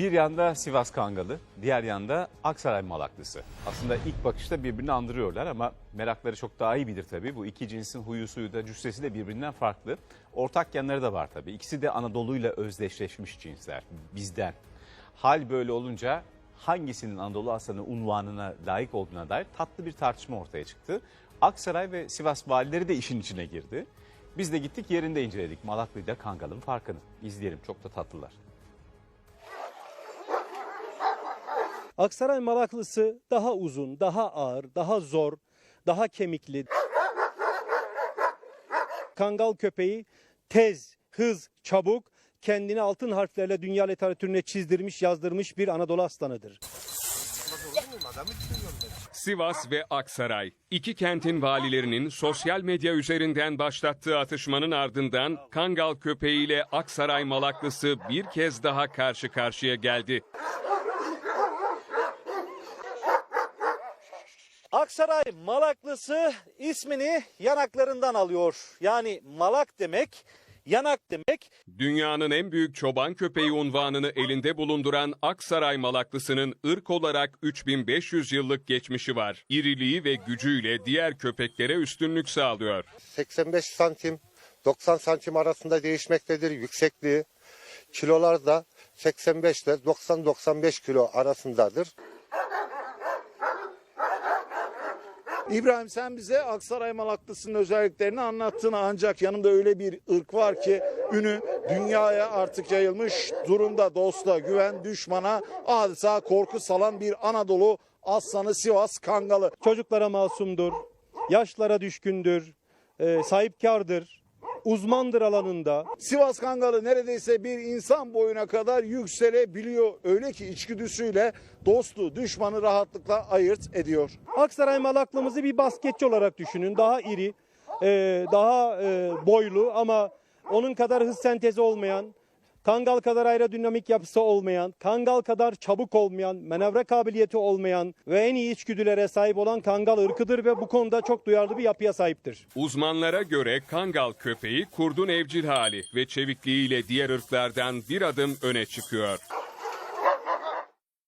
Bir yanda Sivas Kangalı, diğer yanda Aksaray Malaklısı. Aslında ilk bakışta birbirini andırıyorlar ama merakları çok daha iyi bilir tabii. Bu iki cinsin huyu suyu da cüssesi de birbirinden farklı. Ortak yanları da var tabii. İkisi de Anadolu'yla özdeşleşmiş cinsler bizden. Hal böyle olunca hangisinin Anadolu aslanı unvanına layık olduğuna dair tatlı bir tartışma ortaya çıktı. Aksaray ve Sivas valileri de işin içine girdi. Biz de gittik yerinde inceledik Malaklı ile Kangal'ın farkını. İzleyelim çok da tatlılar. Aksaray Malaklısı daha uzun, daha ağır, daha zor, daha kemikli. Kangal köpeği tez, hız, çabuk, kendini altın harflerle dünya literatürüne çizdirmiş, yazdırmış bir Anadolu aslanıdır. Sivas ve Aksaray. iki kentin valilerinin sosyal medya üzerinden başlattığı atışmanın ardından Kangal köpeğiyle Aksaray Malaklısı bir kez daha karşı karşıya geldi. Aksaray Malaklısı ismini yanaklarından alıyor. Yani malak demek, yanak demek. Dünyanın en büyük çoban köpeği unvanını elinde bulunduran Aksaray Malaklısı'nın ırk olarak 3500 yıllık geçmişi var. İriliği ve gücüyle diğer köpeklere üstünlük sağlıyor. 85 santim 90 santim arasında değişmektedir yüksekliği. Kilolar da 85 ile 90-95 kilo arasındadır. İbrahim sen bize Aksaray Malaklısı'nın özelliklerini anlattın. Ancak yanında öyle bir ırk var ki ünü dünyaya artık yayılmış durumda. Dosta güven düşmana adeta korku salan bir Anadolu aslanı Sivas Kangalı. Çocuklara masumdur, yaşlara düşkündür, e, sahipkardır, uzmandır alanında. Sivas Kangalı neredeyse bir insan boyuna kadar yükselebiliyor. Öyle ki içgüdüsüyle dostu düşmanı rahatlıkla ayırt ediyor. Aksaray Malaklımızı bir basketçi olarak düşünün. Daha iri, e, daha e, boylu ama onun kadar hız sentezi olmayan, Kangal kadar aerodinamik yapısı olmayan, Kangal kadar çabuk olmayan, manevra kabiliyeti olmayan ve en iyi içgüdülere sahip olan Kangal ırkıdır ve bu konuda çok duyarlı bir yapıya sahiptir. Uzmanlara göre Kangal köpeği kurdun evcil hali ve çevikliğiyle diğer ırklardan bir adım öne çıkıyor.